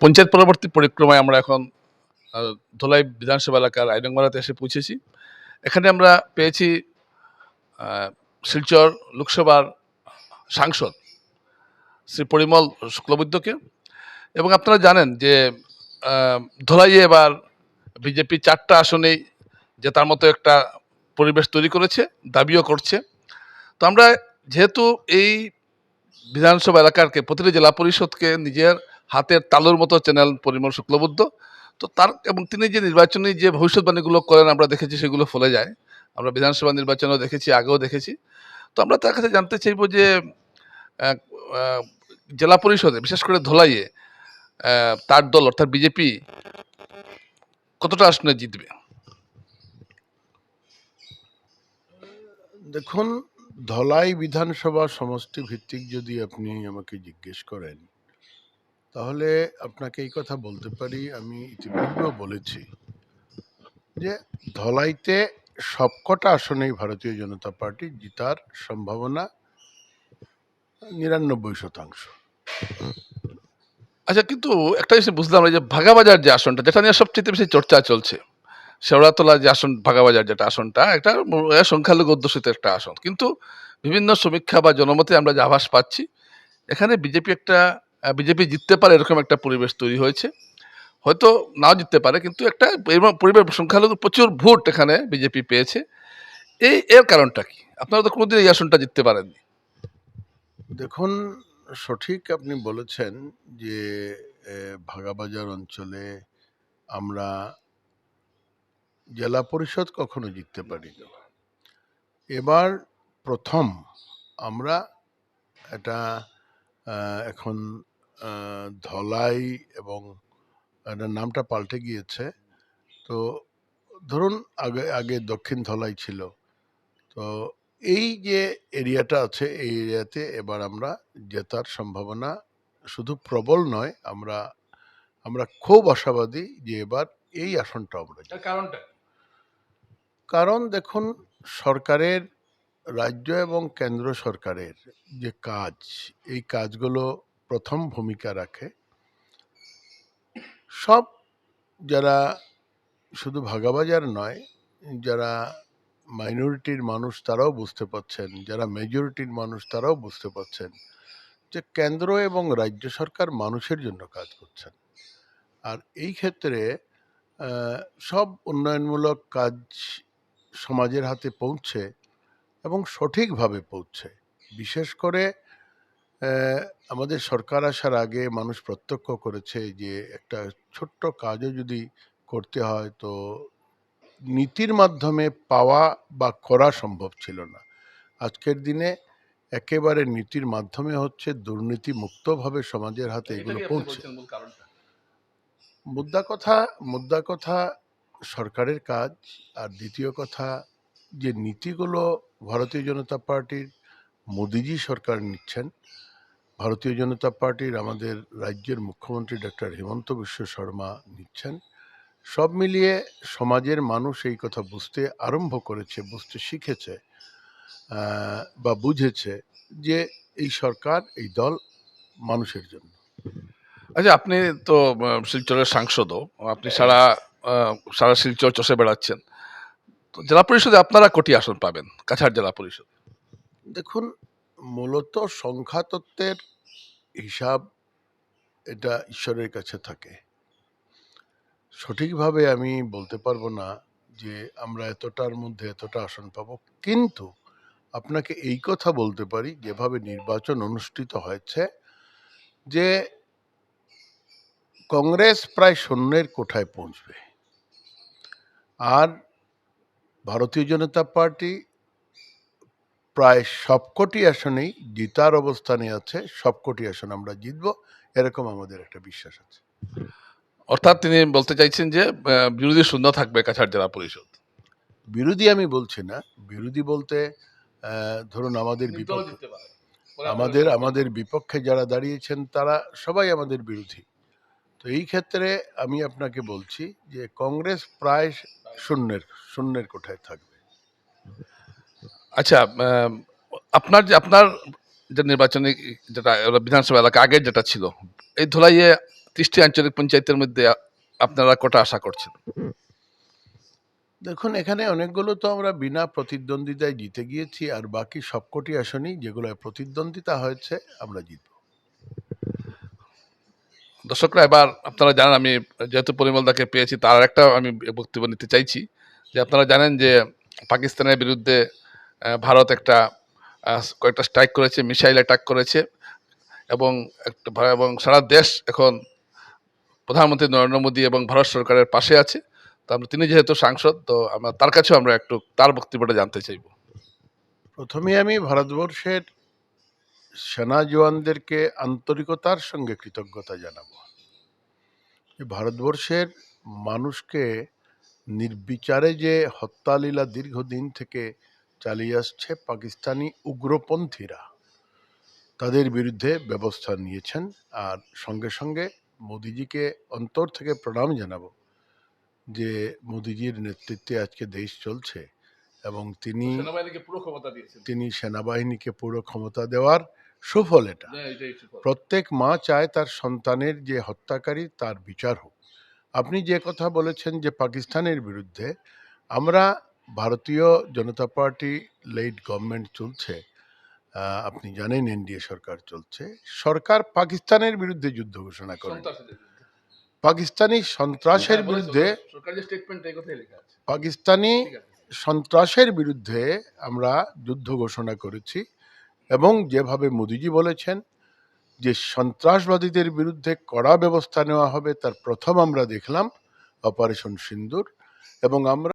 পঞ্চায়েত পরবর্তী পরিক্রমায় আমরা এখন ধোলাই বিধানসভা এলাকার আইনংমারাতে এসে পৌঁছেছি। এখানে আমরা পেয়েছি শিলচর লোকসভার সাংসদ শ্রী পরিমল শুক্লবৈদ্যকে। এবং আপনারা জানেন যে আহ, ধলাইয়ে এবার বিজেপি চারটা আসনেই জেতার মতো একটা পরিবেশ তৈরি করেছে দাবিও করছে। তো আমরা যেহেতু এই বিধানসভা এলাকারকে প্রতিটি জেলা পরিষদকে নিজের হাতের তালুর মতো চ্যানেল পরিমল শুক্লবুদ্ধ। তো তার এবং তিনি যে নির্বাচনী যে ভবিষ্যৎবাণীগুলো করেন, আমরা দেখেছি সেগুলো ফলে যায়। আমরা বিধানসভা নির্বাচনেও দেখেছি, আগেও দেখেছি। তো আমরা তার কাছে জানতে চাইব যে জেলা পরিষদে, বিশেষ করে ধলাইয়ে তার দল, অর্থাৎ বিজেপি, কতটা আসনে জিতবে? দেখুন, ধলাই বিধানসভা সমষ্টি ভিত্তিক যদি আপনি আমাকে জিজ্ঞেস করেন তাহলে আপনাকে এই কথা বলতে পারি, আমি ইতিপূর্বেও বলেছি যে ধলাইতে সবকটা আসনেই ভারতীয় জনতা পার্টি জিতার সম্ভাবনা নিরানব্বই শতাংশ। আচ্ছা কিন্তু একটা জিনিস বুঝলাম যে ভাগাবাজার যে আসনটা, যেটা নিয়ে সবচেয়ে বেশি চর্চা চলছে, শেওড়াতলা যে আসন, ভাগাবাজার যেটা আসনটা, একটা সংখ্যালঘু অধ্যুষিত একটা আসন। কিন্তু বিভিন্ন সমীক্ষা বা জনমতে আমরা যে আভাস পাচ্ছি, এখানে বিজেপি একটা বিজেপি জিততে পারে এরকম একটা পরিবেশ তৈরি হয়েছে। হয়তো নাও জিততে পারে, কিন্তু একটা পরিবেশ সংখ্যালঘু প্রচুর ভোট এখানে বিজেপি পেয়েছে। এই, এর কারণটা কি? আপনারা তো কোনোদিন এই আসনটা জিততে পারেননি। দেখুন, সঠিক আপনি বলেছেন যে ভাগাবাজার অঞ্চলে আমরা জেলা পরিষদ কখনো জিততে পারি না এবার প্রথম আমরা এটা এখন ধলাই এবং এটার নামটা পাল্টে গিয়েছে। তো ধরুন আগে আগে দক্ষিণ ধলাই ছিল। তো এই যে এরিয়াটা আছে এই এরিয়াতে এবার আমরা জেতার সম্ভাবনা শুধু প্রবল নয় আমরা আমরা খুব আশাবাদী যে এবার এই আসনটা আমরা কারণটা? কারণ দেখুন সরকারের রাজ্য এবং কেন্দ্র সরকারের যে কাজ এই কাজগুলো প্রথম ভূমিকা রাখে। সব যারা শুধু ভাগাবাজার নয়, যারা মাইনরিটির মানুষ তারাও বুঝতে পারছেন, যারা মেজরিটির মানুষ তারাও বুঝতে পারছেন যে কেন্দ্র এবং রাজ্য সরকার মানুষের জন্য কাজ করছেন। আর এই ক্ষেত্রে সব উন্নয়নমূলক কাজ সমাজের হাতে পৌঁছে এবং সঠিকভাবে পৌঁছে। বিশেষ করে আমাদের সরকার আসার আগে মানুষ প্রত্যক্ষ করেছে যে একটা ছোট্ট কাজও যদি করতে হয় তো নীতির মাধ্যমে পাওয়া বা করা সম্ভব ছিল না। আজকের দিনে একেবারে নীতির মাধ্যমে হচ্ছে দুর্নীতি মুক্তভাবে সমাজের হাতে এগুলো পৌঁছে। মুদ্রা কথা মুদ্রা কথা সরকারের কাজ আর দ্বিতীয় কথা যে নীতিগুলো ভারতীয় জনতা পার্টির মোদিজি সরকার নিচ্ছেন ভারতীয় জনতা পার্টির আমাদের রাজ্যের মুখ্যমন্ত্রী ডক্টর হিমন্ত বিশ্ব শর্মা নিচ্ছেন। সব মিলিয়ে সমাজের মানুষ এই কথা বুঝতে আরম্ভ করেছে বুঝতে শিখেছে বা বুঝেছে যে এই সরকার এই দল মানুষের জন্য। আচ্ছা আপনি তো শিলচরের সাংসদও। আপনি সারা সারা শিলচর চষে বেড়াচ্ছেন। তো জেলা পরিষদে আপনারা কোটি আসন পাবেন? কাছাড় জেলা পরিষদ। দেখুন মূলত সংখ্যাতত্ত্বের হিসাব এটা ঈশ্বরের কাছে থাকে। সঠিকভাবে আমি বলতে পারব না যে আমরা এতটার মধ্যে এতটা আসন পাবো, কিন্তু আপনাকে এই কথা বলতে পারি, যেভাবে নির্বাচন অনুষ্ঠিত হয়েছে, যে কংগ্রেস প্রায় শূন্যের কোঠায় পৌঁছবে। আর ভারতীয় জনতা পার্টি প্রায় সবকটি আসনেই জিতার অবস্থানে আছে সবকটি আসন আমরা জিতব এরকম আমাদের একটা বিশ্বাস আছে। অর্থাৎ তিনি বলতে চাইছেন যে বিরোধী শূন্য থাকবে কাছাড় জেলা পরিষদ। বিরোধী আমি বলছি না বিরোধী বলতে ধরুন আমাদের বিপক্ষে আমাদের আমাদের বিপক্ষে যারা দাঁড়িয়েছেন তারা সবাই আমাদের বিরোধী। তো এই ক্ষেত্রে আমি আপনাকে বলছি যে কংগ্রেস প্রায় শূন্যের শূন্যের কোঠায় থাকবে। আচ্ছা আপনার যে আপনার যে নির্বাচনী যেটা বিধানসভা এলাকা আগের যেটা ছিল এই ধুলাইয়ে ত্রিশটি আঞ্চলিক পঞ্চায়েতের মধ্যে আপনারা কটা আশা করছেন? দেখুন এখানে অনেকগুলো তো আমরা বিনা প্রতিদ্বন্দ্বিতায় জিতে গিয়েছি আর বাকি সবকটি আসনই যেগুলো প্রতিদ্বন্দ্বিতা হয়েছে আমরা জিতব। দর্শকরা এবার আপনারা জানেন আমি যেহেতু পরিমল দাকে পেয়েছি তার একটা আমি বক্তব্য নিতে চাইছি যে আপনারা জানেন যে পাকিস্তানের বিরুদ্ধে ভারত একটা কয়েকটা স্ট্রাইক করেছে মিসাইল অ্যাটাক করেছে এবং একটা এবং সারা দেশ এখন প্রধানমন্ত্রী নরেন্দ্র মোদী এবং ভারত সরকারের পাশে আছে। তো আমরা, তিনি যেহেতু সাংসদ, তো আমরা, তার কাছেও আমরা একটু তার বক্তব্যটা জানতে চাইব। প্রথমে আমি ভারতবর্ষের সেনা জওয়ানদেরকে আন্তরিকতার সঙ্গে কৃতজ্ঞতা জানাব। ভারতবর্ষের মানুষকে নির্বিচারে যে হত্যালীলা দীর্ঘদিন থেকে চালিয়ে আসছে পাকিস্তানি উগ্রপন্থীরা। তাদের বিরুদ্ধে ব্যবস্থা নিয়েছেন আর সঙ্গে সঙ্গে মোদিজিকে অন্তর থেকে প্রণাম জানাব যে মোদিজির নেতৃত্বে আজকে দেশ চলছে এবং তিনি সেনাবাহিনীকে পুরো ক্ষমতা দিয়েছেন। তিনি সেনাবাহিনীকে পুরো ক্ষমতা দেওয়ার সুফল এটা। প্রত্যেক মা চায় তার সন্তানের যে হত্যাকারী তার বিচার হোক। আপনি যে কথা বলেছেন যে পাকিস্তানের বিরুদ্ধে আমরা ভারতীয় জনতা পার্টি লেড গভর্নমেন্ট চলছে। আপনি জানেন এনডিএ সরকার চলছে। সরকার পাকিস্তানের বিরুদ্ধে যুদ্ধ ঘোষণা করে পাকিস্তানি সন্ত্রাসের বিরুদ্ধে সরকারি যে স্টেটমেন্ট এই কথাই লেখা আছে। পাকিস্তানি সন্ত্রাসের বিরুদ্ধে আমরা যুদ্ধ ঘোষণা করেছি এবং যেভাবে মোদিজি বলেছেন যে সন্ত্রাসবাদীদের বিরুদ্ধে কড়া ব্যবস্থা নেওয়া হবে তার প্রথম আমরা দেখলাম অপারেশন সিন্দুর এবং আমরা